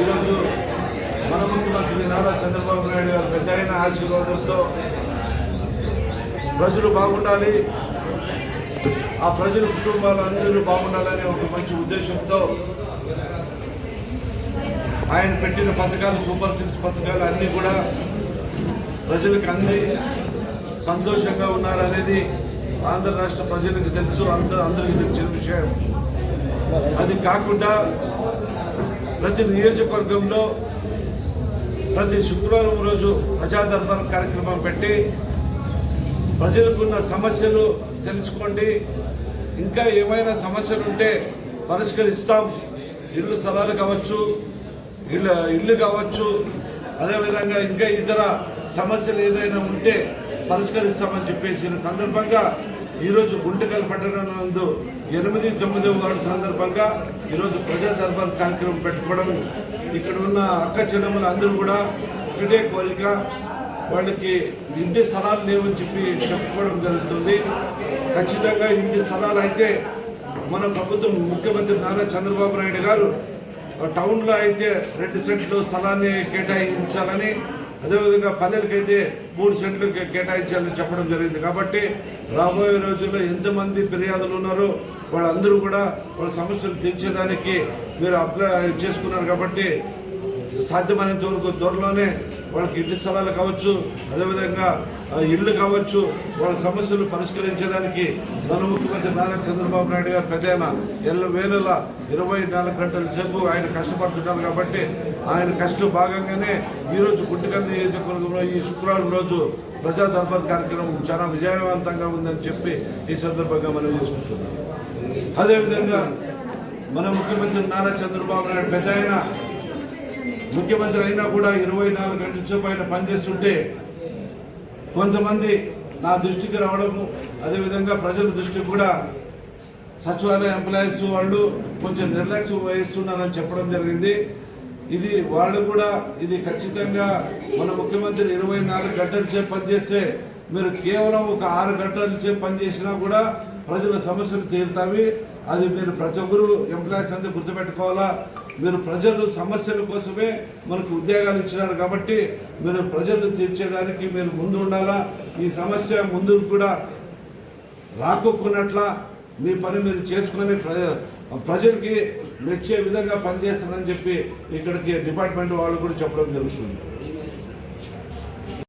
ఈరోజు మన ముఖ్యమంత్రి నారా చంద్రబాబు నాయుడు గారు పెద్ద అయిన ఆశీర్వాదంతో ప్రజలు బాగుండాలి. ఆ ప్రజల కుటుంబాలు అందరూ బాగుండాలనే ఒక మంచి ఉద్దేశంతో ఆయన పెట్టిన పథకాలు సూపర్ సిక్స్ పథకాలు అన్నీ కూడా ప్రజలకు అంది. సంతోషంగా ఉన్నారనేది ఆంధ్ర రాష్ట్ర ప్రజలకు తెలుసు. అందరూ అందరికీ తెలిసిన విషయం. అది కాకుండా ప్రతి నియోజకవర్గంలో ప్రతి శుక్రవారం రోజు ప్రజాదర్బార్ కార్యక్రమం పెట్టి ప్రజలకున్న సమస్యలు తెలుసుకోండి. ఇంకా ఏమైనా సమస్యలు ఉంటే పరిష్కరిస్తాం. ఇల్లు స్థలాలు కావచ్చు ఇల్లు ఇల్లు కావచ్చు. అదేవిధంగా ఇంకా ఇతర సమస్యలు ఏదైనా ఉంటే పరిష్కరిస్తామని చెప్పేసిన సందర్భంగా ఈరోజు గుంటకల్ పట్టణంలో ఎనిమిది తొమ్మిది వార్డు సందర్భంగా ఈరోజు ప్రజా దర్బార్ కార్యక్రమం పెట్టుకోవడం ఇక్కడ ఉన్న అక్క చెల్లెమ్మలు అందరూ కూడా ఒకటే కోరిక వాళ్ళకి ఇంటి స్థలాలు లేవని చెప్పి చెప్పుకోవడం జరుగుతుంది. ఖచ్చితంగా ఇంటి స్థలాలు అయితే మన ప్రభుత్వం ముఖ్యమంత్రి నారా చంద్రబాబు నాయుడు గారు టౌన్లో అయితే రెండు సెంట్లు స్థలాన్ని కేటాయించాలని అదేవిధంగా పల్లెలకైతే మూడు సెంట్లు కేటాయించాలని చెప్పడం జరిగింది. కాబట్టి రాబోయే రోజుల్లో ఎంతమంది ఫిర్యాదులు ఉన్నారో వాళ్ళందరూ కూడా వాళ్ళ సమస్యలు తీర్చడానికి మీరు అప్లై చేసుకున్నారు కాబట్టి సాధ్యమైనంత వరకు త్వరలోనే వాళ్ళకి ఇంటి స్థలాలు కావచ్చు అదేవిధంగా ఆ, ఇళ్ళు కావచ్చు వాళ్ళ సమస్యలు పరిష్కరించడానికి మన ముఖ్యమంత్రి నారా చంద్రబాబు నాయుడు గారు పెద్ద ఎల్ల వేల ఇరవై నాలుగు గంటల సేపు ఆయన కష్టపడుతున్నారు కాబట్టి ఆయన కష్టం భాగంగానే ఈరోజు గుంటకల్ నియోజకవర్గంలో ఈ శుక్రవారం రోజు ప్రజా దర్బార్ కార్యక్రమం చాలా విజయవంతంగా ఉందని చెప్పి ఈ సందర్భంగా మనం చేసుకుంటున్నాం. అదేవిధంగా మన ముఖ్యమంత్రి నారా చంద్రబాబు నాయుడు పెద్ద ఆయన ముఖ్యమంత్రి అయినా కూడా ఇరవై నాలుగు గంటల సేపు ఆయన పనిచేస్తుంటే కొంతమంది నా దృష్టికి రావడము అదేవిధంగా ప్రజల దృష్టికి కూడా సచివాలయ ఎంప్లాయీస్ వాళ్ళు కొంచెం నిర్లక్ష్యం వహిస్తున్నారని చెప్పడం జరిగింది. ఇది వాళ్ళు కూడా ఇది ఖచ్చితంగా మన ముఖ్యమంత్రి ఇరవై నాలుగు గంటల సేపు పనిచేస్తే మీరు కేవలం ఒక ఆరు గంటల సేపు పనిచేసినా కూడా ప్రజల సమస్యలు తీరుతావి అది మీరు ప్రతి ఒక్కరు ఎంప్లాయీస్ అంతా గుర్తుపెట్టుకోవాలా? మీరు ప్రజలు సమస్యల కోసమే మనకు ఉద్యోగాలు ఇచ్చినారు కాబట్టి మీరు ప్రజలు తీర్చేదానికి మీరు ముందు ఉండాలా ఈ సమస్య ముందు కూడా రాకొక్కున్నట్లా మీ పని మీరు చేసుకొని ప్ర- ప్రజలకి మెచ్చే విధంగా పనిచేస్తారని చెప్పి ఇక్కడికి డిపార్ట్మెంట్ వాళ్ళు కూడా చెప్పడం జరుగుతుంది.